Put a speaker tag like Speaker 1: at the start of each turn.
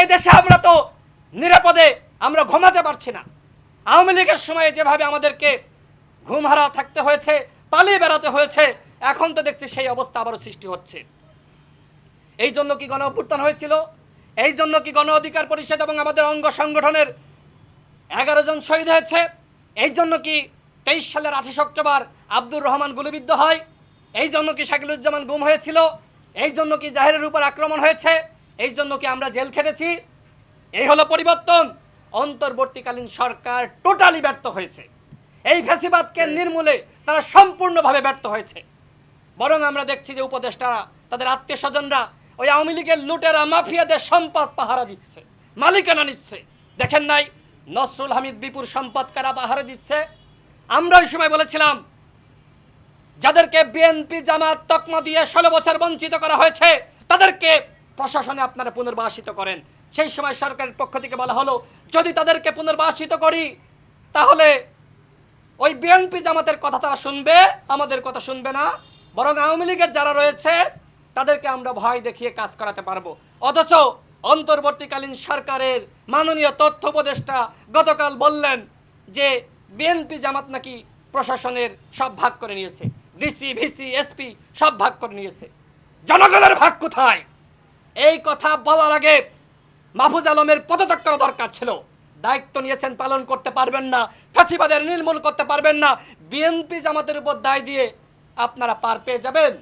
Speaker 1: এই দেশে আমরা তো নিরাপদে আমরা ঘুমাতে পারছি না। আওয়ামী লীগের সময়ে যেভাবে আমাদেরকে ঘুমহারা থাকতে হয়েছে, পালিয়ে বেড়াতে হয়েছে, এখন তো দেখছি সেই অবস্থা আবারও সৃষ্টি হচ্ছে। এই জন্য কি গণ অভ্যুত্থান হয়েছিল? এই জন্য কি গণ অধিকার পরিষদ এবং আমাদের অঙ্গ সংগঠনের এগারো জন শহীদ হয়েছে? এই জন্য কি তেইশ সালের আঠাশ অক্টোবর আব্দুর রহমান গুলিবিদ্ধ হয়? এই জন্য কি শাকিলুজ্জামান গুম হয়েছিল? এই জন্য কি জাহেরের উপর আক্রমণ হয়েছে? এই জন্য কি আমরা জেল খেটেছি? এই হলো পরিবর্তন। অন্তর্বর্তীকালীন সরকার টোটালি ব্যর্থ হয়েছে। এই ফ্যাসিবাদকে নির্মূলে তারা সম্পূর্ণভাবে ব্যর্থ হয়েছে। বরং আমরা দেখছি যে উপদেষ্টারা, তাদের আত্মীয় স্বজনরা ওই আওয়ামী লীগের লুটেরা, মাফিয়াদের সম্পদ পাহারা দিচ্ছে, মালিকানা নিচ্ছে। দেখেন নাই, নসরুল হামিদ বিপুর সম্পদ কারা পাহারা দিচ্ছে? আমরা ওই সময় বলেছিলাম, যাদেরকে বিএনপি জামাত তকমা দিয়ে ষোলো বছর বঞ্চিত করা হয়েছে, তাদেরকে প্রশাসনে আপনারা পুনর্বাসিত করেন। সেই সময় সরকারের পক্ষ থেকে বলা হলো, যদি তাদেরকে পুনর্বাসিত করি, তাহলে ওই বিএনপি জামাতের কথা তারা শুনবে, আমাদের কথা শুনবে না। বরং আওয়ামী লীগের যারা রয়েছে, তাদেরকে আমরা ভয় দেখিয়ে কাজ করাতে পারব। অথচ অন্তর্বর্তীকালীন সরকারের মাননীয় তথ্য উপদেষ্টা গতকাল বললেন যে, বিএনপি জামাত নাকি প্রশাসনের সব ভাগ করে নিয়েছে। ডিসি, ভিসি, এসপি সব ভাগ করে নিয়েছে। জনগণের ভাগ কোথায়? এই কথা বলার আগে মাহফুজ আলমের পদত্যাগ করা দরকার ছিল। দায়িত্ব নিয়েছেন, পালন করতে পারবেন না ফাঁসিবাদের নির্মূল করতে পারবেন না। বিএনপি জামাতের উপর দায় দিয়ে আপনারা পার পেয়ে যাবেন।